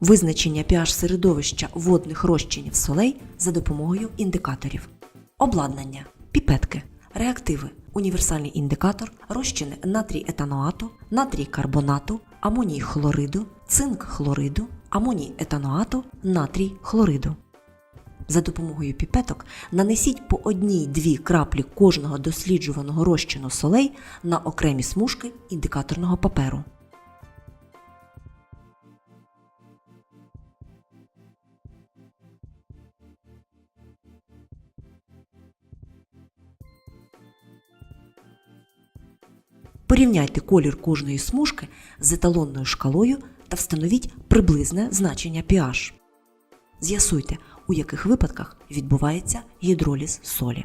Визначення pH середовища водних розчинів солей за допомогою індикаторів. Обладнання, піпетки, реактиви, універсальний індикатор, розчини натрій етаноату, натрій карбонату, амоній хлориду, цинк хлориду, амоній етаноату, натрій хлориду. За допомогою піпеток нанесіть по одній-дві краплі кожного досліджуваного розчину солей на окремі смужки індикаторного паперу. Порівняйте колір кожної смужки з еталонною шкалою та встановіть приблизне значення pH. З'ясуйте, у яких випадках відбувається гідроліз солі.